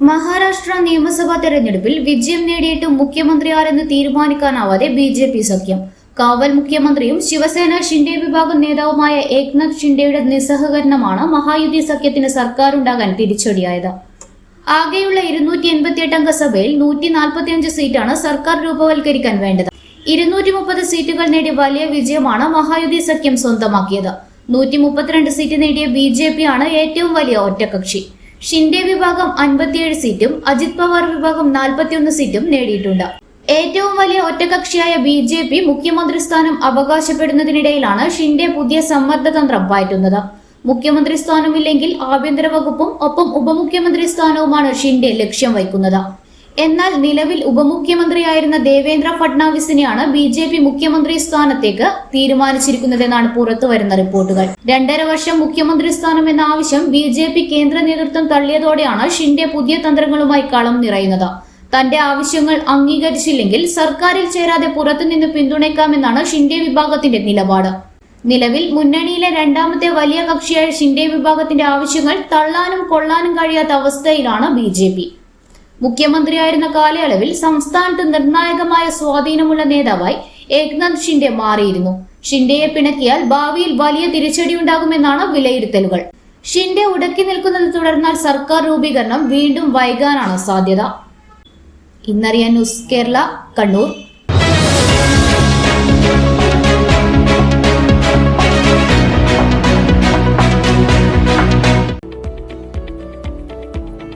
മഹാരാഷ്ട്ര നിയമസഭാ തെരഞ്ഞെടുപ്പിൽ വിജയം നേടിയിട്ടും മുഖ്യമന്ത്രി ആരെന്ന് തീരുമാനിക്കാനാവാതെ ബി ജെ പി സഖ്യം. കാവൽ മുഖ്യമന്ത്രിയും ശിവസേന ഷിൻഡെ വിഭാഗം നേതാവുമായ ഏക്നാഥ് ഷിൻഡെയുടെ നിസ്സഹകരണമാണ് മഹായുതി സഖ്യത്തിന് സർക്കാരുണ്ടാകാൻ തിരിച്ചടിയായത്. ആകെയുള്ള ഇരുന്നൂറ്റി എൺപത്തിയെട്ട് അംഗ സഭയിൽ നൂറ്റി നാൽപ്പത്തിയഞ്ച് സീറ്റാണ് സർക്കാർ രൂപവൽക്കരിക്കാൻ വേണ്ടത്. ഇരുന്നൂറ്റി മുപ്പത് സീറ്റുകൾ നേടിയ വലിയ വിജയമാണ് മഹായുതി സഖ്യം സ്വന്തമാക്കിയത്. നൂറ്റി മുപ്പത്തിരണ്ട് സീറ്റ് നേടിയ ബി ജെ പി ആണ് ഏറ്റവും വലിയ ഒറ്റകക്ഷി ഷിൻഡെ വിഭാഗം അൻപത്തിയേഴ് സീറ്റും അജിത് പവാർ വിഭാഗം നാൽപ്പത്തിയൊന്ന് സീറ്റും നേടിയിട്ടുണ്ട്. ഏറ്റവും വലിയ ഒറ്റകക്ഷിയായ ബി ജെ പി മുഖ്യമന്ത്രി സ്ഥാനം അവകാശപ്പെടുന്നതിനിടയിലാണ് ഷിൻഡെ പുതിയ സമ്മർദ്ദതന്ത്രം പാറ്റുന്നത്. മുഖ്യമന്ത്രി സ്ഥാനമില്ലെങ്കിൽ ആഭ്യന്തര വകുപ്പും ഒപ്പം ഉപമുഖ്യമന്ത്രി സ്ഥാനവുമാണ് ഷിൻഡെ ലക്ഷ്യം വയ്ക്കുന്നത്. എന്നാൽ നിലവിൽ ഉപമുഖ്യമന്ത്രിയായിരുന്ന ദേവേന്ദ്ര ഫഡ്നാവിസിനെയാണ് ബി ജെ പി മുഖ്യമന്ത്രി സ്ഥാനത്തേക്ക് തീരുമാനിച്ചിരിക്കുന്നതെന്നാണ് പുറത്തുവരുന്ന റിപ്പോർട്ടുകൾ. രണ്ടര വർഷം മുഖ്യമന്ത്രി സ്ഥാനം എന്ന ആവശ്യം ബി ജെ പി കേന്ദ്ര നേതൃത്വം തള്ളിയതോടെയാണ് ഷിൻഡെ പുതിയ തന്ത്രങ്ങളുമായി കളം നിറയുന്നത്. തന്റെ ആവശ്യങ്ങൾ അംഗീകരിച്ചില്ലെങ്കിൽ സർക്കാരിൽ ചേരാതെ പുറത്തുനിന്ന് പിന്തുണയ്ക്കാമെന്നാണ് ഷിൻഡെ വിഭാഗത്തിന്റെ നിലപാട്. നിലവിൽ മുന്നണിയിലെ രണ്ടാമത്തെ വലിയ കക്ഷിയായ ഷിൻഡെ വിഭാഗത്തിന്റെ ആവശ്യങ്ങൾ തള്ളാനും കൊള്ളാനും കഴിയാത്ത അവസ്ഥയിലാണ് ബി മുഖ്യമന്ത്രിയായിരുന്ന കാലയളവിൽ സംസ്ഥാനത്ത് നിർണായകമായ സ്വാധീനമുള്ള നേതാവായി ഏക്നാഥ് ഷിൻഡെ മാറിയിരുന്നു. ഷിൻഡെയെ പിണക്കിയാൽ ഭാവിയിൽ വലിയ തിരിച്ചടിയുണ്ടാകുമെന്നാണ് വിലയിരുത്തലുകൾ. ഷിൻഡെ ഉടക്കി നിൽക്കുന്നത് തുടർന്നാൽ സർക്കാർ രൂപീകരണം വീണ്ടും വൈകാനാണ് സാധ്യത. ഇന്നറിയാൻ ന്യൂസ് കേരള കണ്ണൂർ.